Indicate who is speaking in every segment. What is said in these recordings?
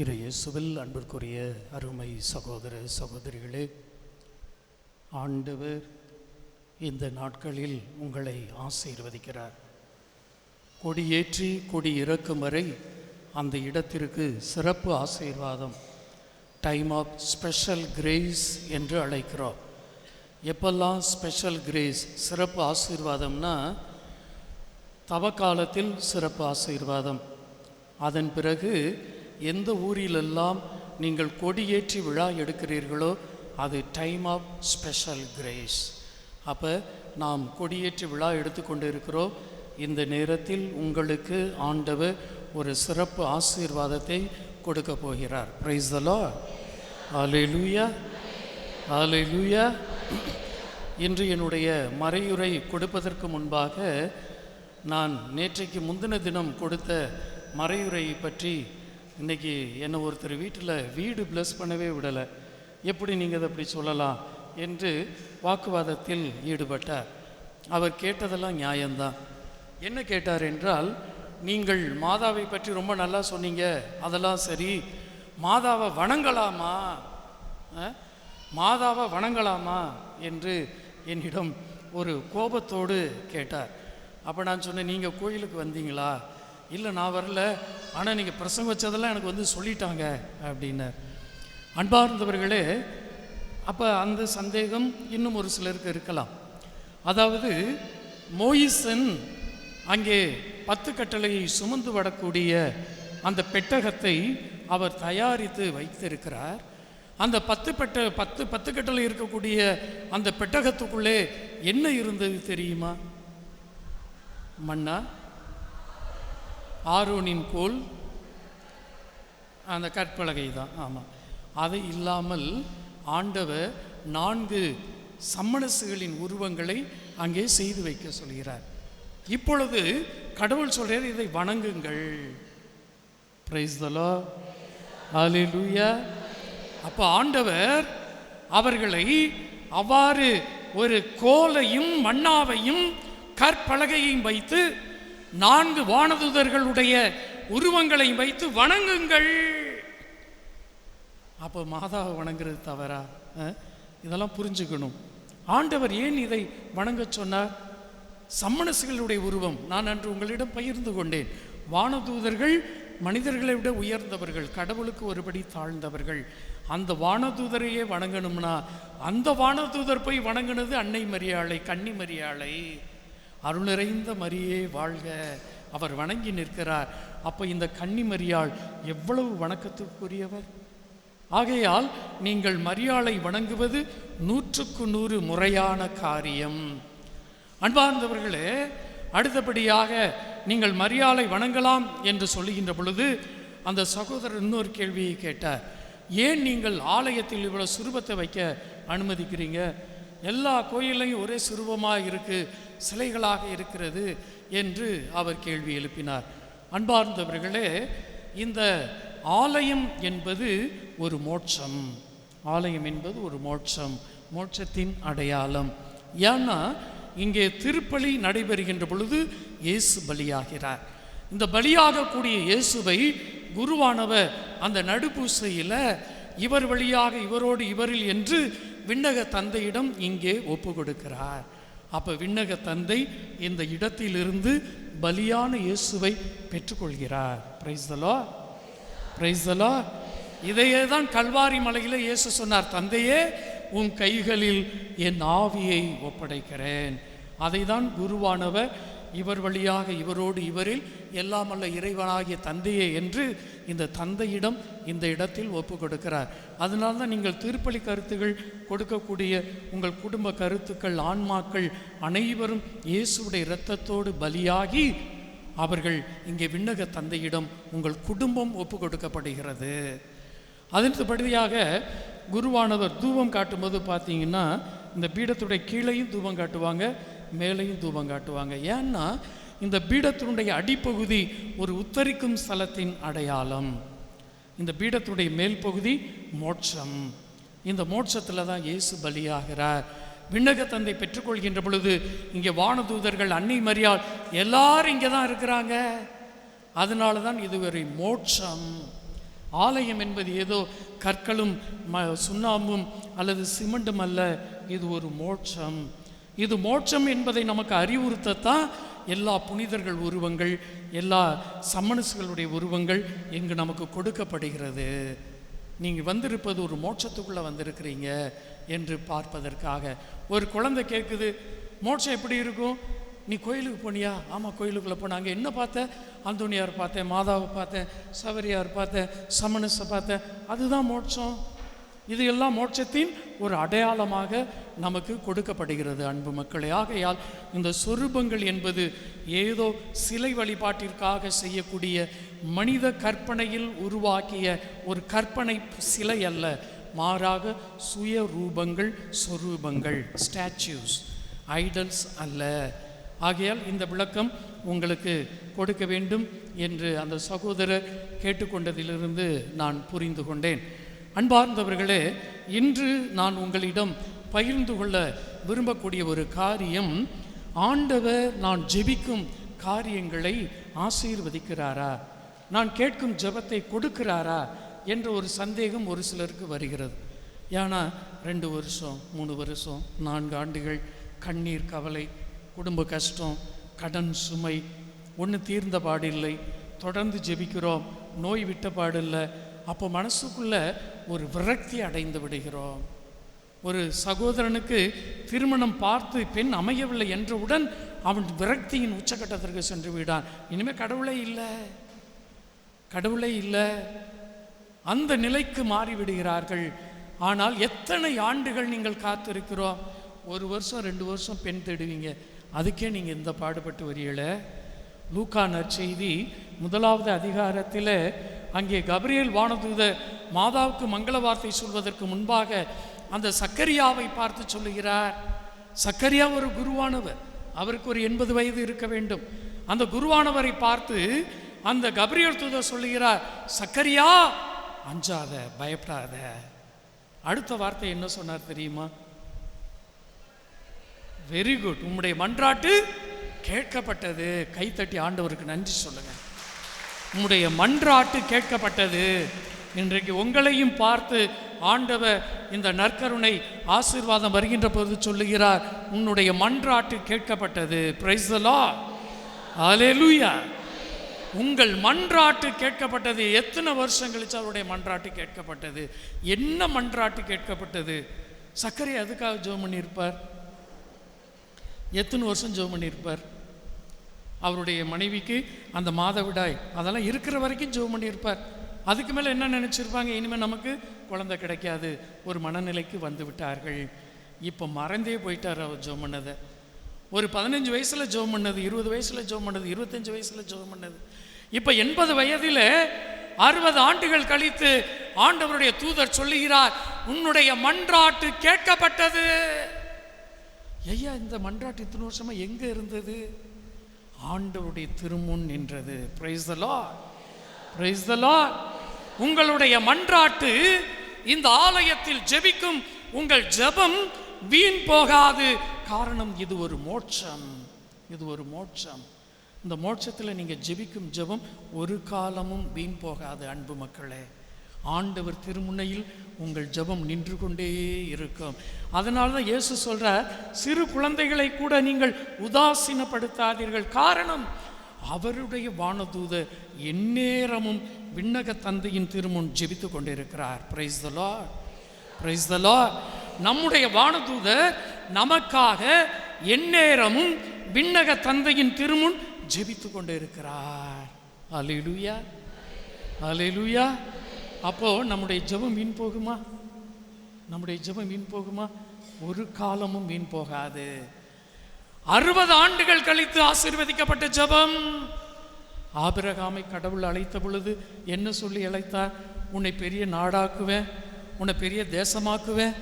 Speaker 1: இரு இயேசுவில் அன்பிற்குரிய அருமை சகோதர சகோதரிகளே ஆண்டவர் இந்த நாட்களில் உங்களை ஆசீர்வதிக்கிறார். கொடியேற்றி கொடி இறக்கும் வரை அந்த இடத்திற்கு சிறப்பு ஆசீர்வாதம் டைம் ஆஃப் ஸ்பெஷல் கிரேஸ் என்று அழைக்கிறோம். எப்பெல்லாம் ஸ்பெஷல் கிரேஸ் சிறப்பு ஆசீர்வாதம்னா தவக்காலத்தில் சிறப்பு ஆசீர்வாதம். அதன் பிறகு எந்த ஊரிலெல்லாம் நீங்கள் கொடியேற்றி விழா எடுக்கிறீர்களோ அது டைம் ஆஃப் ஸ்பெஷல் கிரேஸ் அப்போ நாம் கொடியேற்றி விழா எடுத்துக்கொண்டு இருக்கிறோம் இந்த நேரத்தில் உங்களுக்கு ஆண்டவர் ஒரு சிறப்பு ஆசீர்வாதத்தை கொடுக்க போகிறார். பிரைஸ் தலோ லெ லூயா இன்று என்னுடைய மறையுரை கொடுப்பதற்கு முன்பாக நான் நேற்றைக்கு முந்தின தினம் கொடுத்த மறையுரையை பற்றி இன்னைக்கு என்னை ஒருத்தர் வீட்டில் வீடு ப்ளஸ் பண்ணவே விடலை. எப்படி நீங்கள் அதை அப்படி சொல்லலாம் என்று வாக்குவாதத்தில் ஈடுபட்டார். அவர் கேட்டதெல்லாம் நியாயம்தான். என்ன கேட்டார் என்றால் நீங்கள் மாதாவை பற்றி ரொம்ப நல்லா சொன்னீங்க. அதெல்லாம் சரி. மாதாவை வணங்கலாமா? மாதாவை வணங்கலாமா? என்று என்னிடம் ஒரு கோபத்தோடு கேட்டார். அப்போ நான் சொன்னேன் நீங்கள் கோயிலுக்கு வந்தீங்களா? இல்லை நான் வரல. ஆனால் நீங்கள் பிரசங்க வச்சதெல்லாம் எனக்கு வந்து சொல்லிட்டாங்க அப்படின்னார். அன்பார்ந்தவர்களே அப்போ அந்த சந்தேகம் இன்னும் ஒரு சிலருக்கு இருக்கலாம். அதாவது மோயிசன் அங்கே பத்து கட்டளையை சுமந்து வரக்கூடிய அந்த பெட்டகத்தை அவர் தயாரித்து வைத்திருக்கிறார். அந்த பத்து பெட்ட பத்து பத்து கட்டளை இருக்கக்கூடிய அந்த பெட்டகத்துக்குள்ளே என்ன இருந்தது தெரியுமா? மன்னா ஆரோனின் கோல் அந்த கற்பலகை தான். ஆமாம் அது இல்லாமல் ஆண்டவர் நான்கு சம்மணசுகளின் உருவங்களை அங்கே செய்து வைக்க சொல்கிறார். இப்பொழுது கடவுள் சொல்கிறார் இதை வணங்குங்கள். பிரைஸ் தலோ ஹalleluya அப்போ ஆண்டவர் அவர்களை அவ்வாறு ஒரு கோலையும் மண்ணாவையும் கற்பலகையும் வைத்து நான்கு வானதுதர்களுடைய உருவங்களை வைத்து வணங்குங்கள். அப்போ மாதாவை வணங்குறது தவறா? இதெல்லாம் புரிஞ்சுக்கணும். ஆண்டவர் ஏன் இதை வணங்கச் சொன்னார்? சம்மணசுகளுடைய உருவம். நான் அன்று உங்களிடம் பகிர்ந்து கொண்டேன். வானதூதர்கள் மனிதர்களை விட உயர்ந்தவர்கள் கடவுளுக்கு ஒருபடி தாழ்ந்தவர்கள். அந்த வானதூதரையே வணங்கணும்னா அந்த வானதூதர் போய் வணங்கினது அன்னை மரியாளை கன்னி மரியாளை. அருள் நிறைந்த மரியே வாழ்க. அவர் வணங்கி நிற்கிறார். அப்போ இந்த கன்னி மரியாள் எவ்வளவு வணக்கத்துக்குரியவர்? ஆகையால் நீங்கள் மரியாளை வணங்குவது நூற்றுக்கு நூறு முறையான காரியம். அன்பார்ந்தவர்களே அடுத்தபடியாக நீங்கள் மரியாளை வணங்கலாம் என்று சொல்லுகின்ற பொழுது அந்த சகோதரர் இன்னொரு கேள்வியை கேட்டார். ஏன் நீங்கள் ஆலயத்தில் இவ்வளோ சுரூபத்தை வைக்க அனுமதிக்கிறீங்க? எல்லா கோயிலையும் ஒரே சுரூபமாக இருக்குது சிலைகளாக இருக்கிறது என்று அவர் கேள்வி எழுப்பினார். அன்பார்ந்தவர்களே இந்த ஆலயம் என்பது ஒரு மோட்சம். ஆலயம் என்பது ஒரு மோட்சம் மோட்சத்தின் அடையாளம். ஏன்னா இங்கே திருப்பலி நடைபெறுகின்ற பொழுது இயேசு பலியாகிறார். இந்த பலியாகக்கூடிய இயேசுவை குருவானவர் அந்த நடுப்பூசையில் இவர் வழியாக இவரோடு இவரில் என்று விண்ணக தந்தையிடம் இங்கே ஒப்பு கொடுக்கிறார். அப்போ விண்ணக தந்தை இந்த இடத்திலிருந்து பலியான இயேசுவை பெற்றுக்கொள்கிறார். பிரைஸ் தலோ பிரைஸ் தலோ இதையே தான் கல்வாரி மலையில் இயேசு சொன்னார் தந்தையே உன் கைகளில் என் ஆவியை ஒப்படைக்கிறேன். அதை தான் குருவானவர் இவர் வழியாக இவரோடு இவரில் எல்லாமல்ல இறைவனாகிய தந்தையே என்று இந்த தந்தையிடம் இந்த இடத்தில் ஒப்பு கொடுக்கிறார். அதனால தான் நீங்கள் திருப்பலி கருத்துகள் கொடுக்கக்கூடிய உங்கள் குடும்ப கருத்துக்கள் ஆன்மாக்கள் அனைவரும் இயேசுடைய இரத்தத்தோடு பலியாகி அவர்கள் இங்கே விண்ணக தந்தையிடம் உங்கள் குடும்பம் ஒப்பு கொடுக்கப்படுகிறது. அதன்படியாக குருவானவர் தூபம் காட்டும்போது பார்த்தீங்கன்னா இந்த பீடத்துடைய கீழையும் தூபம் காட்டுவாங்க. மேலேயும் தூபம் காட்டுவாங்க. ஏன்னா இந்த பீடத்தினுடைய அடிப்பகுதி ஒரு உத்தரிக்கும் ஸ்தலத்தின் அடையாளம். இந்த பீடத்துடைய மேல் பகுதி மோட்சம். இந்த மோட்சத்தில் தான் இயேசு பலியாகிறார். விண்ணக தந்தை பெற்றுக்கொள்கின்ற பொழுது இங்கே வானதூதர்கள் அன்னை மரியாள் எல்லாரும் இங்கே தான் இருக்கிறாங்க. அதனால தான் இது ஒரு மோட்சம். ஆலயம் என்பது ஏதோ கற்களும் ம சுண்ணாம்பும் அல்லது சிமெண்டும் அல்ல இது ஒரு மோட்சம். இது மோட்சம் என்பதை நமக்கு அறிவுறுத்தத்தான் எல்லா புனிதர்கள் உருவங்கள் எல்லா சம்மனசுகளுடைய உருவங்கள் இங்கு நமக்கு கொடுக்கப்படுகிறது. நீங்கள் வந்திருப்பது ஒரு மோட்சத்துக்குள்ளே வந்திருக்கிறீங்க என்று பார்ப்பதற்காக. ஒரு குழந்தை கேட்குது மோட்சம் எப்படி இருக்கும்? நீ கோயிலுக்கு போனியா? ஆமாம் கோயிலுக்குள்ளே போனேன். அங்கே என்ன பார்த்தேன் அந்தோனியார் பார்த்தேன் மாதாவை பார்த்தேன் சவரியார் பார்த்தேன் சமணஸை பார்த்தேன். அதுதான் மோட்சம். இது எல்லாம் மோட்சத்தின் ஒரு அடையாளமாக நமக்கு கொடுக்கப்படுகிறது அன்பு மக்களே. ஆகையால் இந்த சொரூபங்கள் என்பது ஏதோ சிலை வழிபாட்டிற்காக செய்யக்கூடிய மனித கற்பனையில் உருவாக்கிய ஒரு கற்பனை சிலை அல்ல. மாறாக சுய ரூபங்கள் சொரூபங்கள் ஸ்டாச்சூஸ் ஐடல்ஸ் அல்ல. ஆகையால் இந்த விளக்கம் உங்களுக்கு கொடுக்க வேண்டும் என்று அந்த சகோதரர் கேட்டுக்கொண்டதிலிருந்து நான் புரிந்து கொண்டேன். அன்பார்ந்தவர்களே இன்று நான் உங்களிடம் பகிர்ந்து கொள்ள விரும்பக்கூடிய ஒரு காரியம் ஆண்டவர் நான் ஜெபிக்கும் காரியங்களை ஆசீர்வதிக்கிறாரா? நான் கேட்கும் ஜெபத்தை கொடுக்கிறாரா? என்ற ஒரு சந்தேகம் ஒரு சிலருக்கு வருகிறது. ஏன்னா ரெண்டு வருஷம் மூணு வருஷம் நான்கு ஆண்டுகள் கண்ணீர் கவலை குடும்ப கஷ்டம் கடன் சுமை ஒன்று தீர்ந்த பாடில்லை தொடர்ந்து ஜெபிக்கிறோம் நோய் விட்ட பாடில்லை அப்போ மனசுக்குள்ளே ஒரு விரக்தி அடைந்து விடுகிறோம். ஒரு சகோதரனுக்கு திருமணம் பார்த்து பெண் அமையவில்லை என்றவுடன் அவன் விரக்தியின் உச்சக்கட்டத்திற்கு சென்று விடான் இனிமேல் கடவுளே இல்லை. கடவுளே இல்லை. அந்த நிலைக்கு மாறிவிடுகிறார்கள் ஆனால் எத்தனை ஆண்டுகள் நீங்கள் காத்திருக்கிறோம்? ஒரு வருஷம் ரெண்டு வருஷம் பெண் தேடுவீங்க. அதுக்கே நீங்கள் இந்த பாடுபட்டு வரீங்களே லூக்கா நற்செய்தி முதலாவது அதிகாரத்தில் அங்கே கபிரியல் வானதூத மாதாவுக்கு மங்கள வார்த்தை சொல்வதற்கு முன்பாக அந்த சக்கரியாவை பார்த்து சொல்லுகிறார். சக்கரியா ஒரு குருவானவர். அவருக்கு ஒரு எண்பது வயது இருக்க வேண்டும். அந்த குருவானவரை பார்த்து அந்த கபிரியல் தூதர் சொல்லுகிறார் சக்கரியா அஞ்சாத பயப்படாத. அடுத்த வார்த்தை என்ன சொன்னார் தெரியுமா? வெரி குட் உம்முடைய மன்றாட்டு கேட்கப்பட்டது. கைத்தட்டி ஆண்டவருக்கு நன்றி சொல்லுங்கள் உம்முடைய மன்றாட்டு கேட்கப்பட்டது. இன்றைக்கு உங்களையும் பார்த்து ஆண்டவர் இந்த நற்கருணை ஆசீர்வாதம் வருகின்ற போது சொல்லுகிறார் உன்னுடைய மன்றாட்டு கேட்கப்பட்டது. பிரைஸ் அலேலூயா உங்கள் மன்றாட்டு கேட்கப்பட்டது. எத்தனை வருஷம் கழிச்சு அவருடைய மன்றாட்டு கேட்கப்பட்டது? என்ன மன்றாட்டு கேட்கப்பட்டது? சர்க்கரை அதுக்காக ஜோம் பண்ணியிருப்பார்? எத்தனை வருஷம் ஜோம் பண்ணியிருப்பார்? அவருடைய மனைவிக்கு அந்த மாதவிடாய் அதெல்லாம் இருக்கிற வரைக்கும் ஜெபம் பண்ணியிருப்பார். அதுக்கு மேலே என்ன நினச்சிருப்பாங்க? இனிமேல் நமக்கு குழந்தை கிடைக்காது. ஒரு மனநிலைக்கு வந்து விட்டார்கள். இப்போ மறந்தே போயிட்டார் அவர் ஜெபம் பண்ணதை. ஒரு பதினஞ்சு வயசில் ஜெபம் பண்ணது இருபது வயசில் ஜெபம் பண்ணது இருபத்தஞ்சு வயசில் ஜெபம் பண்ணது. இப்போ எண்பது வயதில் அறுபது ஆண்டுகள் கழித்து ஆண்டவருடைய தூதர் சொல்லுகிறார் உன்னுடைய மன்றாட்டு கேட்கப்பட்டது. ஐயா இந்த மன்றாட்டு இத்தனை வருஷமா எங்க இருந்தது? ஆண்டவருடைய திருமுன் நின்றது. பிரைஸ் த பிரைஸ் த உங்களுடைய மன்றாட்டு இந்த ஆலயத்தில் ஜெபிக்கும் உங்கள் ஜெபம் வீண் போகாது. காரணம் இது ஒரு மோட்சம். இது ஒரு மோட்சம். இந்த மோட்சத்தில் நீங்கள் ஜெபிக்கும் ஜெபம் ஒரு காலமும் வீண் போகாது அன்பு மக்களே. ஆண்டவர் திருமுனையில் உங்கள் ஜெபம் நின்று கொண்டே இருக்கும். அதனால தான் இயேசு சொல்கிறார் சிறு குழந்தைகளை கூட நீங்கள் உதாசீனப்படுத்தாதீர்கள். காரணம் அவருடைய வானதூத எந்நேரமும் விண்ணக தந்தையின் திருமுன் ஜெபித்து கொண்டிருக்கிறார். Praise the Lord praise the Lord நம்முடைய வானதூதர் நமக்காக எந்நேரமும் விண்ணக தந்தையின் திருமுன் ஜெபித்து கொண்டிருக்கிறார். அலிலுயா அலிலுயா அப்போது நம்முடைய ஜெபம் வீண் போகுமா? நம்முடைய ஜெபம் வீண் போகுமா? ஒரு காலமும் வீண் போகாது. அறுபது ஆண்டுகள் கழித்து ஆசீர்வதிக்கப்பட்ட ஜெபம். ஆபிரகாமை கடவுள் அழைத்த பொழுது என்ன சொல்லி அழைத்தார்? உன்னை பெரிய நாடாக்குவேன் உன்னை பெரிய தேசமாக்குவேன்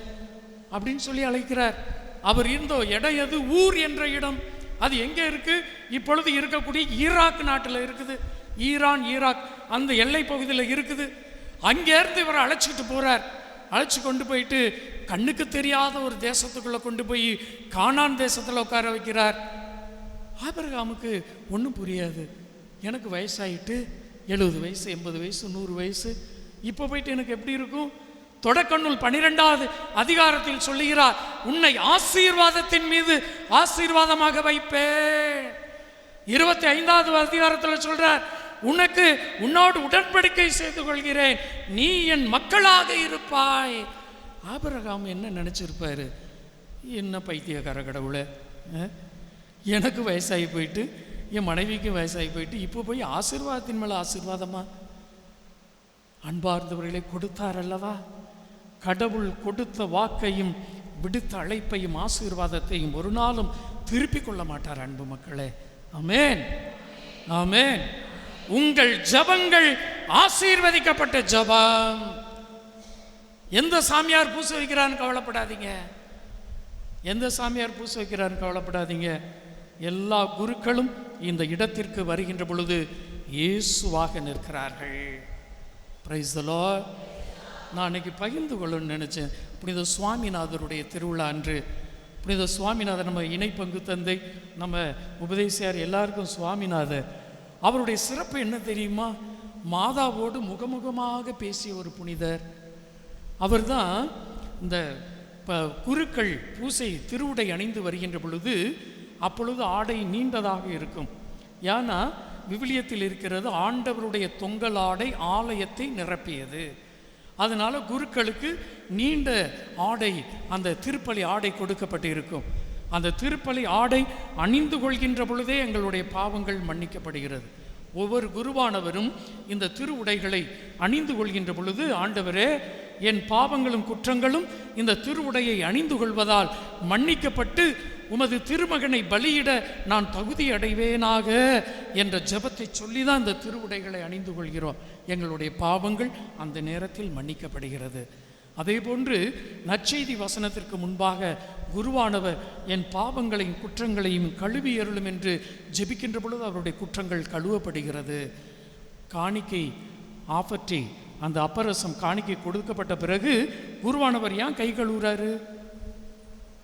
Speaker 1: அப்படின்னு சொல்லி அழைக்கிறார். அவர் இருந்தோ இடம் எது? ஊர் என்ற இடம். அது எங்கே இருக்கு? இப்பொழுது இருக்கக்கூடிய ஈராக் நாட்டில் இருக்குது. ஈரான் ஈராக் அந்த எல்லை பகுதியில் இருக்குது. அங்கேருந்து இவரை அழைச்சிட்டு போகிறார் அழைச்சி கொண்டு போயிட்டு கண்ணுக்கு தெரியாத ஒரு தேசத்துக்குள்ளே கொண்டு போய் காணான் தேசத்தில் உட்கார வைக்கிறார். ஆபிரகாமுக்கு ஒன்றும் புரியாது. எனக்கு வயசாயிட்டு எழுபது வயசு எண்பது வயசு நூறு வயசு. இப்போ போயிட்டு எனக்கு எப்படி இருக்கும்? தொடக்கநூல் பனிரெண்டாவது அதிகாரத்தில் சொல்லுகிறார் உன்னை ஆசீர்வாதத்தின் மீது ஆசீர்வாதமாக வைப்பேன். இருபத்தி ஐந்தாவது அதிகாரத்தில் சொல்கிறார் உனக்கு உன்னோடு உடன்படிக்கை செய்து கொள்கிறேன். நீ என் மக்களாக இருப்பாய். ஆபரகாம் என்ன நினச்சிருப்பாரு? என்ன பைத்தியக்கார கடவுளை எனக்கு வயசாகி போயிட்டு என் மனைவிக்கு வயசாகி போயிட்டு இப்போ போய் ஆசீர்வாதத்தின் மேலே ஆசீர்வாதமா? அன்பார்ந்தவர்களை கொடுத்தார் அல்லவா? கடவுள் கொடுத்த வாக்கையும் விடுத்த அழைப்பையும் ஆசீர்வாதத்தையும் ஒரு நாளும் திருப்பிக் கொள்ள மாட்டார் அன்பு மக்களே. அமேன் ஆமேன். உங்கள் ஜபங்கள் ஆசீர்வதிக்கப்பட்ட ஜபம். எந்த சாமியார் பூச வைக்கிறான்னு கவலைப்படாதீங்க. எந்த சாமியார் பூச வைக்கிறான்னு கவலைப்படாதீங்க. எல்லா குருக்களும் இந்த இடத்திற்கு வருகின்ற பொழுது இயேசுவாக நிற்கிறார்கள். பிரைஸ் நான் அன்னைக்கு பகிர்ந்து கொள்ளணும்னு நினச்சேன். புனித சுவாமிநாதருடைய திருவிழா அன்று. புனித சுவாமிநாதர் நம்ம இணைப்பங்கு தந்தை நம்ம உபதேசியார் எல்லாருக்கும் சுவாமிநாதர். அவருடைய சிறப்பு என்ன தெரியுமா? மாதாவோடு முகமுகமாக பேசிய ஒரு புனிதர். அவர் தான் இந்த ப குருக்கள் பூசை திருவுடை அணிந்து வருகின்ற பொழுது அப்பொழுது ஆடை நீண்டதாக இருக்கும். ஏன்னா விவிலியத்தில் இருக்கிறது ஆண்டவருடைய தொங்கல் ஆடை ஆலயத்தை நிரப்பியது. அதனால் குருக்களுக்கு நீண்ட ஆடை அந்த திருப்பலி ஆடை கொடுக்கப்பட்டு இருக்கும் அந்த திருப்பலி ஆடை அணிந்து கொள்கின்ற பொழுதே எங்களுடைய பாவங்கள் மன்னிக்கப்படுகிறது. ஒவ்வொரு குருவானவரும் இந்த திரு உடைகளை அணிந்து கொள்கின்ற பொழுது ஆண்டவரே என் பாவங்களும் குற்றங்களும் இந்த திருவுடையை அணிந்து கொள்வதால் மன்னிக்கப்பட்டு உமது திருமகனை பலியிட நான் தகுதி அடைவேனாக என்ற ஜபத்தை சொல்லி தான் இந்த திருவுடைகளை அணிந்து கொள்கிறோம். எங்களுடைய பாவங்கள் அந்த நேரத்தில் மன்னிக்கப்படுகிறது. அதேபோன்று நற்செய்தி வசனத்திற்கு முன்பாக குருவானவர் என் பாவங்களையும் குற்றங்களையும் கழுவி அருளும் என்று ஜெபிக்கின்ற பொழுது அவருடைய குற்றங்கள் கழுவப்படுகிறது. காணிக்கை ஆபற்றி அந்த அப்பரசம் காணிக்கை கொடுக்கப்பட்ட பிறகு குருவானவர் ஏன் கை கழுவுறாரு?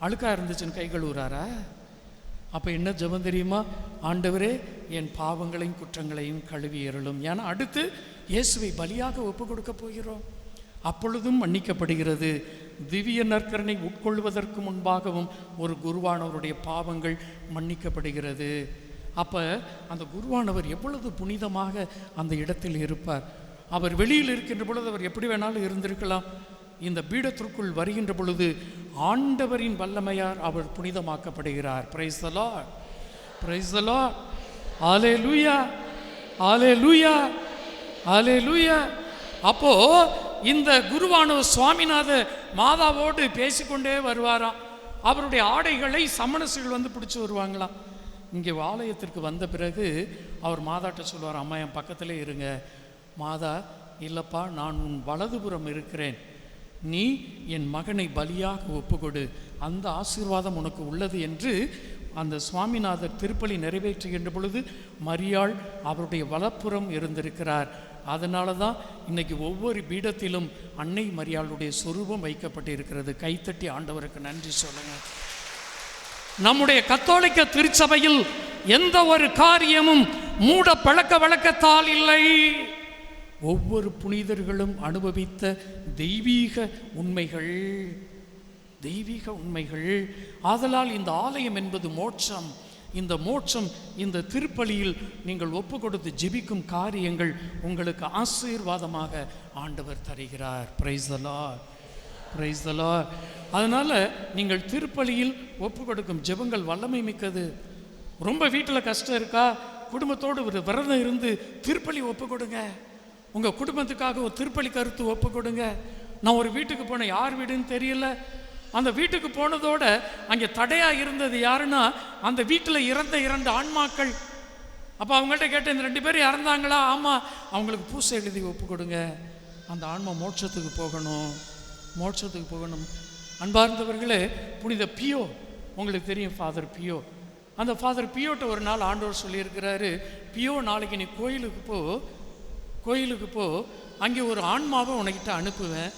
Speaker 1: அழுக்கா இருந்துச்சுன்னு கை கழுவுறாரா? அப்போ என்ன ஜபம் தெரியுமா? ஆண்டவரே என் பாவங்களையும் குற்றங்களையும் கழுவி அருளும். ஏன்னா அடுத்து இயேசுவை பலியாக ஒப்பு கொடுக்க போகிறோம். அப்பொழுதும் மன்னிக்கப்படுகிறது. திவ்ய நற்கரனை உட்கொள்வதற்கு முன்பாகவும் ஒரு குருவானவருடைய பாவங்கள் மன்னிக்கப்படுகிறது. அப்போ அந்த குருவானவர் எவ்வளவு புனிதமாக அந்த இடத்தில் இருப்பார்? அவர் வெளியில் இருக்கின்ற பொழுது அவர் எப்படி வேணாலும் இருந்திருக்கலாம். இந்த பீடத்திற்குள் வருகின்ற பொழுது ஆண்டவரின் வல்லமையார் அவர் புனிதமாக்கப்படுகிறார். பிரைஸ் த பிரைஸ் ஆலே லூயா ஆலே லூயா ஆலே லூயா அப்போது இந்த குருவானவர் சுவாமிநாத மாதாவோடு பேசிக்கொண்டே வருவாராம். அவருடைய ஆடைகளை சமணசுகள் வந்து பிடிச்சி வருவாங்களாம். இங்கே ஆலயத்திற்கு வந்த பிறகு அவர் மாதாட்ட சொல்லுவார் அம்மா என் பக்கத்திலே இருங்க. மாதா இல்லைப்பா நான் உன் வலதுபுறம் இருக்கிறேன். நீ என் மகனை பலியாக ஒப்புக்கொடு. அந்த ஆசீர்வாதம் உனக்கு உள்ளது என்று அந்த சுவாமிநாதர் திருப்பலி நிறைவேற்றுகின்ற பொழுது மரியாள் அவருடைய வலப்புறம் இருந்திருக்கிறார். அதனால தான் இன்னைக்கு ஒவ்வொரு பீடத்திலும் அன்னை மரியாளுடைய சொரூபம் வைக்கப்பட்டு இருக்கிறது கைத்தட்டி ஆண்டவருக்கு நன்றி சொல்லுங்கள் நம்முடைய கத்தோலிக்க திருச்சபையில் எந்த ஒரு காரியமும் மூட பழக்க வழக்கத்தால் இல்லை. ஒவ்வொரு புனிதர்களும் அனுபவித்த தெய்வீக உண்மைகள் தெய்வீக உண்மைகள். ஆதலால் இந்த ஆலயம் என்பது மோட்சம். இந்த மோட்சம் இந்த திருப்பலியில் நீங்கள் ஒப்பு கொடுத்து ஜெபிக்கும் காரியங்கள் உங்களுக்கு ஆசீர்வாதமாக ஆண்டவர் தருகிறார். பிரைஸ்தலா பிரைஸ்தலா அதனால் நீங்கள் திருப்பலியில் ஒப்பு கொடுக்கும் ஜெபங்கள் வல்லமை மிக்கது. ரொம்ப வீட்டில் கஷ்டம் இருக்கா? குடும்பத்தோடு ஒரு விரதம் இருந்து திருப்பலி ஒப்பு கொடுங்க உங்கள் குடும்பத்துக்காக ஒரு திருப்பலி கருத்து ஒப்பு கொடுங்க நான் ஒரு வீட்டுக்கு போனேன் யார் வீடுன்னு தெரியல. அந்த வீட்டுக்கு போனதோட அங்கே தடையாக இருந்தது யாருன்னா அந்த வீட்டில் இறந்த இரண்டு ஆன்மாக்கள். அப்போ அவங்கள்ட்ட கேட்டேன் இந்த ரெண்டு பேரும் இறந்தாங்களா? ஆமாம் அவங்களுக்கு பூசை எழுதி ஒப்பு கொடுங்க. அந்த ஆன்மா மோட்சத்துக்கு போகணும். மோட்சத்துக்கு போகணும். அன்பார்ந்தவர்களே புனித பியோ உங்களுக்கு தெரியும் ஃபாதர் பியோ. அந்த ஃபாதர் பியோட்ட ஒரு நாள் ஆண்டவர் சொல்லியிருக்கிறாரு பியோ நாளைக்கு நீ கோயிலுக்கு போ. கோயிலுக்கு போ. அங்கே ஒரு ஆன்மாவை உனக்கிட்ட அனுப்புவேன்.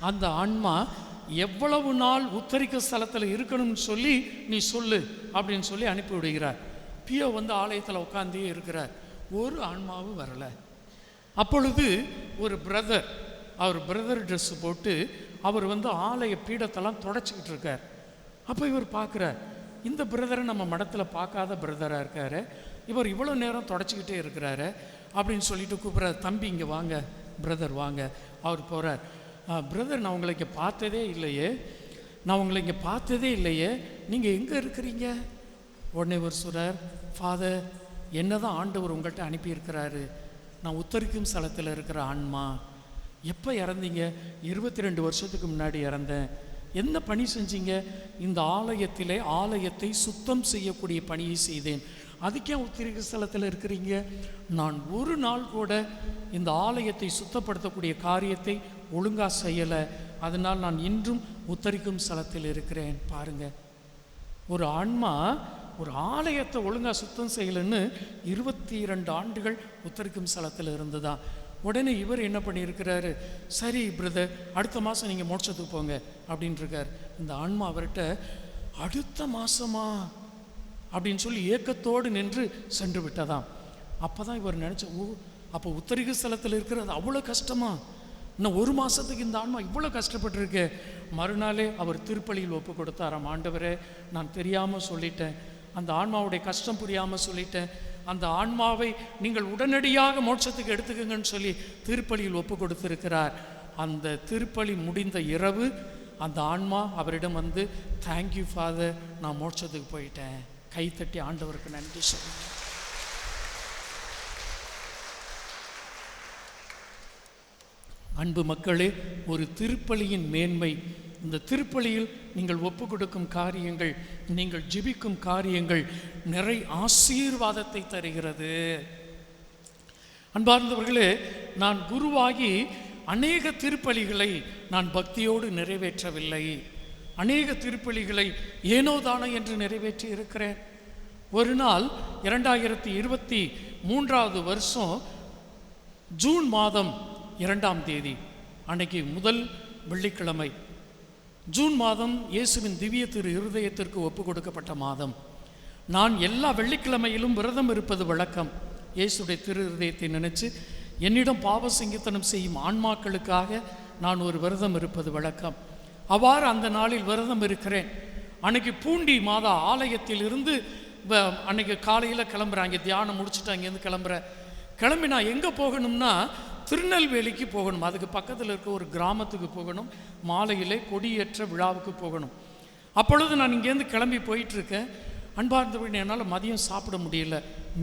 Speaker 1: அந்த ஆன்மா எவ்வளவு நாள் உத்தரிக்க ஸ்தலத்தில் இருக்கணும்னு சொல்லி நீ சொல்லு அப்படின்னு சொல்லி அனுப்பி விடுகிறார். பியோ வந்து ஆலயத்தில் உட்காந்தே இருக்கிறார். ஒரு ஆன்மாவும் வரலை. அப்பொழுது ஒரு பிரதர் அவர் பிரதர் ட்ரெஸ் போட்டு அவர் வந்து ஆலய பீடத்தெல்லாம் தொடச்சிக்கிட்டு இருக்கார். அப்போ இவர் பார்க்குறார் இந்த பிரதரை நம்ம மடத்தில் பார்க்காத பிரதராக இருக்கார். இவர் இவ்வளோ நேரம் தொடச்சிக்கிட்டே இருக்கிறாரு அப்படின்னு சொல்லிட்டு கூப்பிட்றாரு தம்பி இங்கே வாங்க பிரதர் வாங்க. அவர் போகிறார் பிரதர் நான் உங்களை இங்கே பார்த்ததே இல்லையே. நான் உங்களை இங்கே பார்த்ததே இல்லையே. நீங்கள் எங்கே இருக்கிறீங்க? உடனே ஒரு சொல்கிறார் ஃபாதர் என்ன தான் ஆண்டவர் உங்கள்கிட்ட அனுப்பியிருக்கிறாரு. நான் உத்தரிக்கும் ஸ்தலத்தில் இருக்கிற ஆன்மா. எப்போ இறந்தீங்க? இருபத்தி ரெண்டு வருஷத்துக்கு முன்னாடி இறந்தேன். என்ன பணி செஞ்சீங்க? இந்த ஆலயத்திலே ஆலயத்தை சுத்தம் செய்யக்கூடிய பணியை செய்தேன். அதுக்கே உத்திரிக ஸ்தலத்தில் இருக்கிறீங்க? நான் ஒரு நாள் கூட இந்த ஆலயத்தை சுத்தப்படுத்தக்கூடிய காரியத்தை ஒழுங்காக செய்யலை அதனால் நான் இன்றும் உத்தரிக்கும் ஸ்தலத்தில் இருக்கிறேன். பாருங்கள் ஒரு ஆன்மா ஒரு ஆலயத்தை ஒழுங்காக சுத்தம் செய்யலைன்னு இருபத்தி இரண்டு ஆண்டுகள் உத்தரிக்கும் ஸ்தலத்தில் இருந்துதான். உடனே இவர் என்ன பண்ணியிருக்கிறாரு? சரி பிரதர் அடுத்த மாதம் நீங்கள் மோட்சத்துக்கு போங்க அப்படின்ட்டுருக்கார் இந்த ஆன்மா அவர்கிட்ட அடுத்த மாதமா அப்படின்னு சொல்லி ஏக்கத்தோடு நின்று சென்று விட்டதாம். அப்போ தான் இவர் நினச்ச ஓ அப்போ உத்தரிக ஸ்தலத்தில் இருக்கிறது அவ்வளோ கஷ்டமா? இன்னும் ஒரு மாதத்துக்கு இந்த ஆன்மா இவ்வளோ கஷ்டப்பட்டிருக்கு. மறுநாளே அவர் திருப்பலியில் ஒப்பு கொடுத்தாராம். ஆண்டவரே நான் தெரியாமல் சொல்லிட்டேன். அந்த ஆன்மாவுடைய கஷ்டம் புரியாமல் சொல்லிட்டேன். அந்த ஆன்மாவை நீங்கள் உடனடியாக மோட்சத்துக்கு எடுத்துக்கங்கன்னு சொல்லி திருப்பலியில் ஒப்பு கொடுத்திருக்கிறார். அந்த திருப்பலி முடிந்த இரவு அந்த ஆன்மா அவரிடம் வந்து தேங்க்யூ ஃபாதர் நான் மோட்சத்துக்கு போயிட்டேன். கைத்தட்டி ஆண்டவருக்கு நன்றி சொல்லிட்டேன். அன்பு மக்களே ஒரு திருப்பலியின் மேன்மை. இந்த திருப்பலியில் நீங்கள் ஒப்பு கொடுக்கும் காரியங்கள் நீங்கள் ஜிபிக்கும் காரியங்கள் நிறை ஆசீர்வாதத்தை தருகிறது. அன்பார்ந்தவர்களே நான் குருவாகி அநேக திருப்பலிகளை நான் பக்தியோடு நிறைவேற்றவில்லை. அநேக திருப்பலிகளை ஏனோதானோ என்று நிறைவேற்றி இருக்கிறேன். ஒரு நாள் இரண்டாயிரத்தி இருபத்தி மூன்றாவது வருஷம் ஜூன் மாதம் இரண்டாம் தேதி அன்னைக்கு முதல் வெள்ளிக்கிழமை. ஜூன் மாதம் இயேசுவின் திவ்ய திரு இருதயத்திற்கு ஒப்பு கொடுக்கப்பட்ட மாதம். நான் எல்லா வெள்ளிக்கிழமையிலும் விரதம் இருப்பது வழக்கம். இயேசுடைய திரு இருதயத்தை நினைச்சு என்னிடம் பாவ சிங்கித்தனம் செய்யும் ஆன்மாக்களுக்காக நான் ஒரு விரதம் இருப்பது வழக்கம். அவ்வாறு அந்த நாளில் விரதம் இருக்கிறேன். அன்னைக்கு பூண்டி மாதா ஆலயத்தில் இருந்து வ- அன்னைக்கு காலையில் கிளம்புறாங்க. தியானம் முடிச்சுட்டு அங்கேருந்து கிளம்புறேன். கிளம்பி நான் எங்கே போகணும்னா திருநெல்வேலிக்கு போகணும். அதுக்கு பக்கத்தில் இருக்க ஒரு கிராமத்துக்கு போகணும். மாலையிலே கொடியேற்ற விழாவுக்கு போகணும். அப்பொழுது நான் இங்கேருந்து கிளம்பி போயிட்டுருக்கேன். அன்பார்ந்தவர்கள் என்னால் மதியம் சாப்பிட முடியல.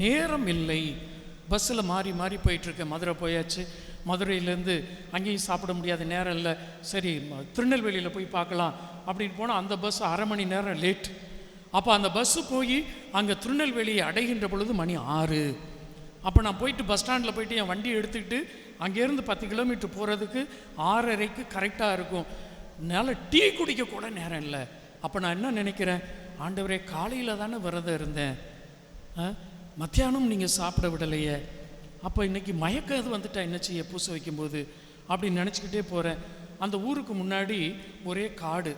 Speaker 1: நேரம் இல்லை. பஸ்ஸில் மாறி மாறி போயிட்டுருக்கேன். மதுரை போயாச்சு. மதுரையிலேருந்து அங்கேயும் சாப்பிட முடியாத நேரம் இல்லை. சரி திருநெல்வேலியில் போய் பார்க்கலாம். அப்படின்னு போனால் அந்த பஸ் அரை மணி நேரம் லேட் அப்போ அந்த பஸ்ஸு போய் அங்கே திருநெல்வேலியை அடைகின்ற பொழுது மணி ஆறு. அப்போ நான் போயிட்டு பஸ் ஸ்டாண்டில் போயிட்டு என் வண்டியை எடுத்துக்கிட்டு அங்கேருந்து பத்து கிலோமீட்டர் போகிறதுக்கு ஆறரைக்கு கரெக்டாக இருக்கும். என்னால் டீ குடிக்க கூட நேரம் இல்லை. அப்போ நான் என்ன நினைக்கிறேன்? ஆண்டவரே காலையில் தானே விரதம் இருந்தேன். ஆ? மத்தியானம் நீங்கள் சாப்பிட விடலையே. அப்போ இன்னைக்கு மயக்கம் எது வந்துட்டா என்ன செய்ய? பூசை வைக்கும்போது அப்படின்னு நினச்சிக்கிட்டே போகிறேன் அந்த ஊருக்கு முன்னாடி ஒரே காடு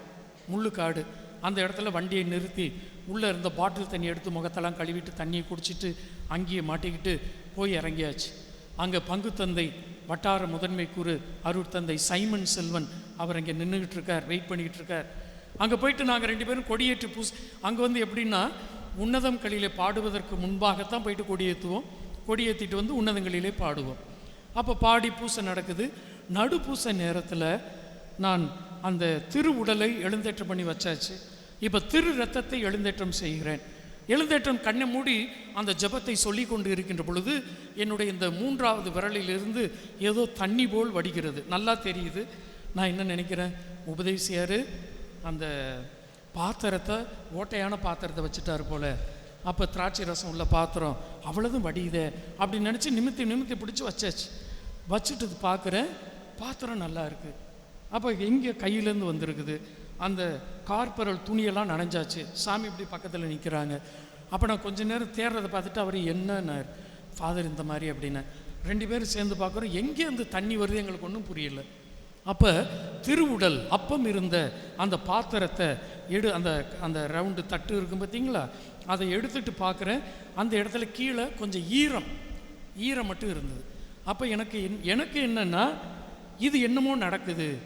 Speaker 1: முள்ளு காடு. அந்த இடத்துல வண்டியை நிறுத்தி உள்ளே இருந்த பாட்டில் தண்ணி எடுத்து முகத்தெல்லாம் கழுவிட்டு தண்ணியை குடிச்சிட்டு அங்கேயே மாட்டிக்கிட்டு போய் இறங்கியாச்சு. அங்கே பங்கு தந்தை வட்டார முதன்மை கூறு அருட் தந்தை சைமன் செல்வன் அவர் அங்கே நின்றுக்கிட்டு இருக்கார் வெயிட் பண்ணிக்கிட்டு இருக்கார். அங்கே போயிட்டு நாங்கள் ரெண்டு பேரும் கொடியேற்றி பூசி அங்கே வந்து எப்படின்னா உன்னதம் களியிலே பாடுவதற்கு முன்பாகத்தான் போயிட்டு கொடியேற்றுவோம். கொடியேற்றிட்டு வந்து உன்னதங்களிலே பாடுவோம். அப்போ பாடி பூசை நடக்குது. நடு பூசை நேரத்தில் நான் அந்த திரு உடலை எழுந்தேற்றம் பண்ணி வச்சாச்சு. இப்போ திரு ரத்தத்தை எழுந்தேற்றம் செய்கிறேன். எழுந்தேற்றம் கண்ணை மூடி அந்த ஜெபத்தை சொல்லி கொண்டு இருக்கின்ற பொழுது என்னுடைய இந்த மூன்றாவது விரலிலிருந்து ஏதோ தண்ணி போல் வடிகிறது. நல்லா தெரியுது. நான் என்ன நினைக்கிறேன்? உபதேசியார் அந்த பாத்திரத்தை ஓட்டையான பாத்திரத்தை வச்சுட்டார் போல. அப்போ திராட்சை ரசம் உள்ள பாத்திரம் அவ்வளோதும் வடியுதே அப்படின்னு நினச்சி நிமித்தி நிமித்தி பிடிச்சி வச்சாச்சு. வச்சுட்டு பார்க்குறேன் பாத்திரம் நல்லா இருக்குது அப்போ எங்கே கையிலேருந்து வந்திருக்குது. அந்த கார்பரல் துணியெல்லாம் நனைஞ்சாச்சு. சாமி இப்படி பக்கத்தில் நிற்கிறாங்க அப்போ நான் கொஞ்ச நேரம் தேடுறதை பார்த்துட்டு அவர் என்னன்னார்? ஃபாதர் இந்த மாதிரி அப்படின்னு. ரெண்டு பேரும் சேர்ந்து பார்க்குறோம். எங்கே அந்த தண்ணி வருது எங்களுக்கு ஒன்றும் புரியல. அப்போ திருவுடல் அப்பம் இருந்த அந்த பாத்திரத்தை எடு அந்த அந்த ரவுண்டு தட்டு இருக்கும் பார்த்தீங்களா? அதை எடுத்துட்டு பார்க்குறேன். அந்த இடத்துல கீழே கொஞ்சம் ஈரம் ஈரம் மட்டும் இருந்தது. அப்போ எனக்கு என்- எனக்கு என்னன்னா இது என்னமோ நடக்குது.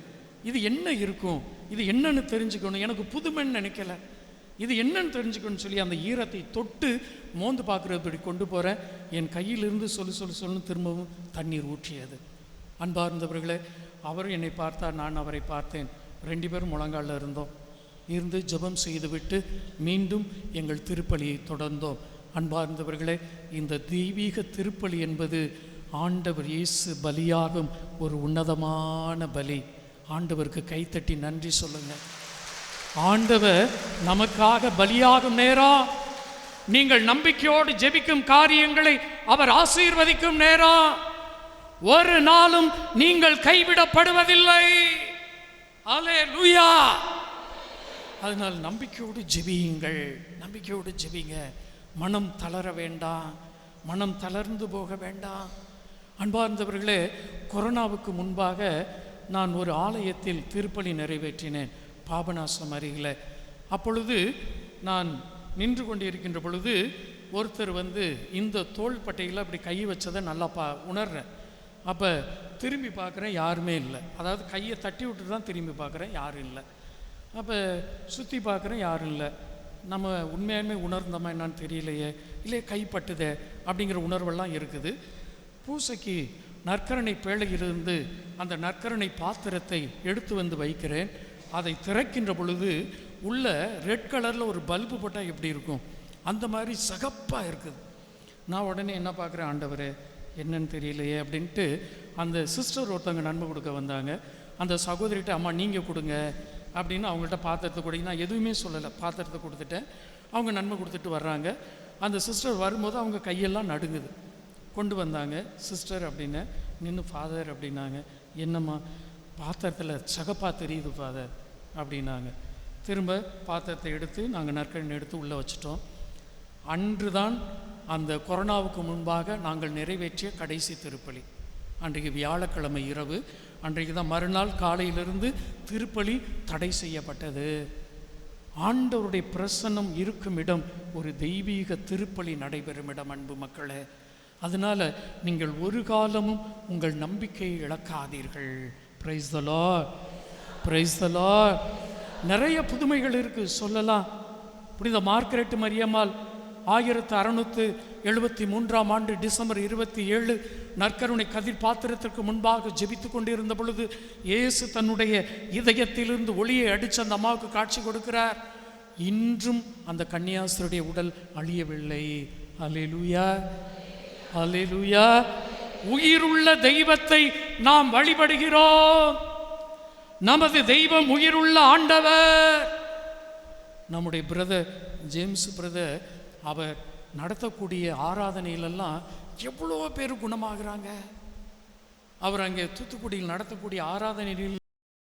Speaker 1: இது என்ன இருக்கும்? இது என்னன்னு தெரிஞ்சுக்கணும். எனக்கு புதுமைன்னு நினைக்கல. இது என்னன்னு தெரிஞ்சுக்கணும்னு சொல்லி அந்த ஈரத்தை தொட்டு மோந்து பார்க்குறபடி கொண்டு போகிறேன் என் கையிலிருந்து சொல்லு சொல்லு சொல்லுன்னு திரும்பவும் தண்ணீர் ஊற்றியது. அன்பார்ந்தவர்களே அவர் என்னை பார்த்தார் நான் அவரை பார்த்தேன். ரெண்டு பேரும் முழங்காலில் இருந்தோம். இருந்து ஜெபம் செய்துவிட்டு மீண்டும் எங்கள் திருப்பலியை தொடர்ந்தோம். அன்பார்ந்தவர்களே இந்த தெய்வீக திருப்பலி என்பது ஆண்டவர் இயேசு பலியாகும் ஒரு உன்னதமான பலி. ஆண்டவருக்கு கைத்தட்டி நன்றி சொல்லுங்க. ஆண்டவர் நமக்காக பலியாகும் நேரம் நீங்கள் நம்பிக்கையோடு ஜெபிக்கும் காரியங்களை அவர் ஆசீர்வதிக்கும் நேரம் ஒரு நாளும் நீங்கள் கைவிடப்படுவதில்லை. அல்லேலூயா அதனால் நம்பிக்கையோடு ஜெபியுங்கள். நம்பிக்கையோடு ஜெபிங்க. மனம் தளர வேண்டாம். மனம் தளர்ந்து போக வேண்டாம். அன்பார்ந்தவர்களே கொரோனாவுக்கு முன்பாக நான் ஒரு ஆலயத்தில் திருப்பலி நிறைவேற்றினேன் பாபநாசம் அருகில். அப்பொழுது நான் நின்று கொண்டிருக்கின்ற பொழுது ஒருத்தர் வந்து இந்த தோள்பட்டையில் அப்படி கை வச்சதை நல்லா பா உணர்றேன். அப்போ திரும்பி பார்க்குறேன் யாருமே இல்லை. அதாவது கையை தட்டி விட்டு தான் திரும்பி பார்க்குறேன் யாரும் இல்லை. அப்போ சுற்றி பார்க்குறேன் யாரும் இல்லை. நம்ம உண்மையாலுமே உணர்ந்தோமா என்னன்னு தெரியலையே. இல்லை கைப்பட்டுதே அப்படிங்கிற உணர்வெல்லாம் இருக்குது. பூசைக்கு நற்கரணை பேழையிலிருந்து அந்த நற்கரணை பாத்திரத்தை எடுத்து வந்து வைக்கிறேன். அதை திறக்கின்ற பொழுது உள்ள ரெட் கலரில் ஒரு பல்பு போட்டால் எப்படி இருக்கும்? அந்த மாதிரி சகப்பாக இருக்குது. நான் உடனே என்ன பார்க்குறேன்? ஆண்டவரே என்னன்னு தெரியலையே அப்படின்ட்டு அந்த சிஸ்டர் ஒருத்தவங்க நன்மை கொடுக்க வந்தாங்க. அந்த சகோதரிகிட்ட அம்மா நீங்கள் கொடுங்க அப்படின்னு அவங்கள்ட்ட பாத்திரத்தை கொடுங்க நான் எதுவுமே சொல்லலை. பாத்திரத்தை கொடுத்துட்டேன். அவங்க நன்மை கொடுத்துட்டு வர்றாங்க. அந்த சிஸ்டர் வரும்போது அவங்க கையெல்லாம் நடுங்குது. கொண்டு வந்தாங்க. சிஸ்டர் அப்படின்னு நின்று ஃபாதர் அப்படின்னாங்க. என்னம்மா பாத்திரத்தில் சகப்பா தெரியுது ஃபாதர் அப்படின்னாங்க. திரும்ப பாத்திரத்தை எடுத்து நாங்கள் நற்கரணை எடுத்து உள்ளே வச்சிட்டோம். அன்று தான் அந்த கொரோனாவுக்கு முன்பாக நாங்கள் நிறைவேற்றிய கடைசி திருப்பலி. அன்றைக்கு வியாழக்கிழமை இரவு அன்றைக்கு தான் மறுநாள் காலையிலிருந்து திருப்பலி தடை செய்யப்பட்டது. ஆண்டவருடைய பிரசன்னம் இருக்கும் இடம் ஒரு தெய்வீக திருப்பலி நடைபெறும் இடம் அன்பு மக்களே. அதனால நீங்கள் ஒரு காலமும் உங்கள் நம்பிக்கையை இழக்காதீர்கள். பிரைஸ் த பிரைஸ் நிறைய புதுமைகள் இருக்குது சொல்லலாம். புனித மார்க்கரெட் மரியம்மாள் ஆயிரத்து அறநூற்று எழுபத்தி மூன்றாம் ஆண்டு டிசம்பர் இருபத்தி ஏழு நற்கருணை கதிர் பாத்திரத்திற்கு முன்பாக ஜெபித்து கொண்டிருந்த பொழுது இயேசு தன்னுடைய இதயத்திலிருந்து ஒளியை அடித்து அந்த அம்மாவுக்கு காட்சி கொடுக்கிறார். இன்றும் அந்த கன்னியாசருடைய உடல் அழியவில்லை. அல்லேலூயா அலிலுயா உயிருள்ள தெய்வத்தை நாம் வழிபடுகிறோம். நமது தெய்வம் உயிருள்ள ஆண்டவர். நம்முடைய பிரதர் ஜேம்ஸ் பிரதர் அவர் நடத்தக்கூடிய ஆராதனையிலெல்லாம் எவ்வளோ பேர் குணமாகிறாங்க. அவர் அங்கே தூத்துக்குடியில் நடத்தக்கூடிய ஆராதனையில்